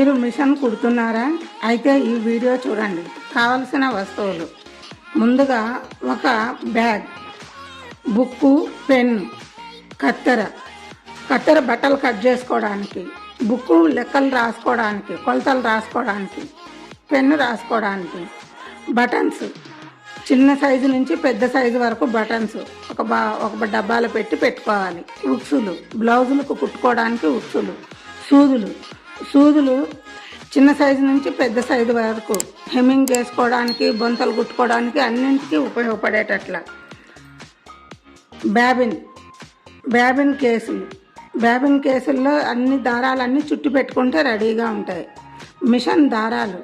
మీరు మిషన్ కుడుతున్నారా? అయితే ఈ వీడియో చూడండి. కావలసిన వస్తువులు. ముందుగా ఒక బ్యాగ్ బుక్కు పెన్ కత్తెర. కత్తెర బట్టలు కట్ చేసుకోవడానికి బుక్కు లెక్కలు రాసుకోవడానికి కొలతలు రాసుకోవడానికి పెన్ను రాసుకోవడానికి బటన్స్. చిన్న సైజు నుంచి పెద్ద సైజు వరకు బటన్స్. ఒక బా ఒక డబ్బాలో పెట్టి పెట్టుకోవాలి. ఉక్సులు బ్లౌజులకు కుట్టుకోవడానికి ఉక్సులు సూదులు. సూదులు చిన్న సైజు నుంచి పెద్ద సైజు వరకు హెమ్మింగ్ చేసుకోవడానికి బొంతలు కుట్టుకోవడానికి అన్నింటికీ ఉపయోగపడేటట్ల. బ్యాబిన్ బ్యాబిన్ కేసులు. బ్యాబిన్ కేసుల్లో అన్ని దారాలన్నీ చుట్టి పెట్టుకుంటే రెడీగా ఉంటాయి. మిషన్ దారాలు.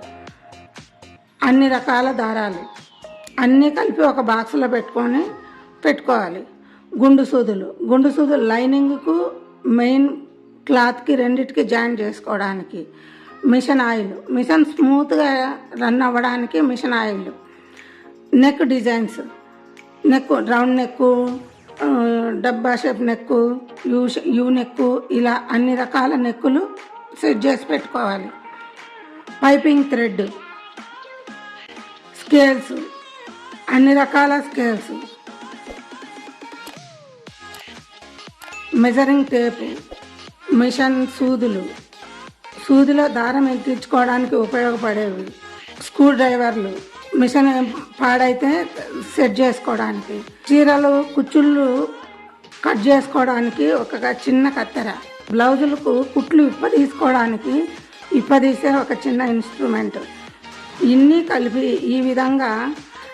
అన్ని రకాల దారాలు. అన్నీ కలిపి ఒక బాక్స్లో పెట్టుకొని పెట్టుకోవాలి. గుండు సూదులు. గుండు సూదులు లైనింగ్కు మెయిన్ క్లాత్కి రెండిటికి జాయిన్ చేసుకోవడానికి. Machine oil. మిషన్ స్మూత్గా రన్ అవ్వడానికి machine oil. Neck designs. Neck round neck డబ్బా shape neck U U neck ఇలా అన్ని రకాల నెక్కులు సెట్ చేసి పెట్టుకోవాలి. Piping thread. స్కేల్స్. అన్ని రకాల స్కేల్స్. Measuring tape. మిషన్ సూదులు. సూదిలో దారం ఎక్కించుకోవడానికి ఉపయోగపడేవి? స్క్రూ డ్రైవర్లు. మిషన్ పాడైతే సెట్ చేసుకోవడానికి. చీరలు కుచ్చుళ్ళు కట్ చేసుకోవడానికి ఒక చిన్న కత్తెర. బ్లౌజులకు కుట్లు ఇప్ప తీసుకోవడానికి ఇప్పదీసే ఒక చిన్న ఇన్స్ట్రుమెంట్. ఇన్ని కలిపి ఈ విధంగా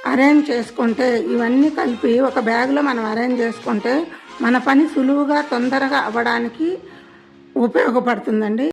అరేంజ్ చేసుకుంటే ఇవన్నీ కలిపి ఒక బ్యాగ్లో మనం అరేంజ్ చేసుకుంటే మన పని సులువుగా తొందరగా అవ్వడానికి ఉపయోగపడుతుందండి.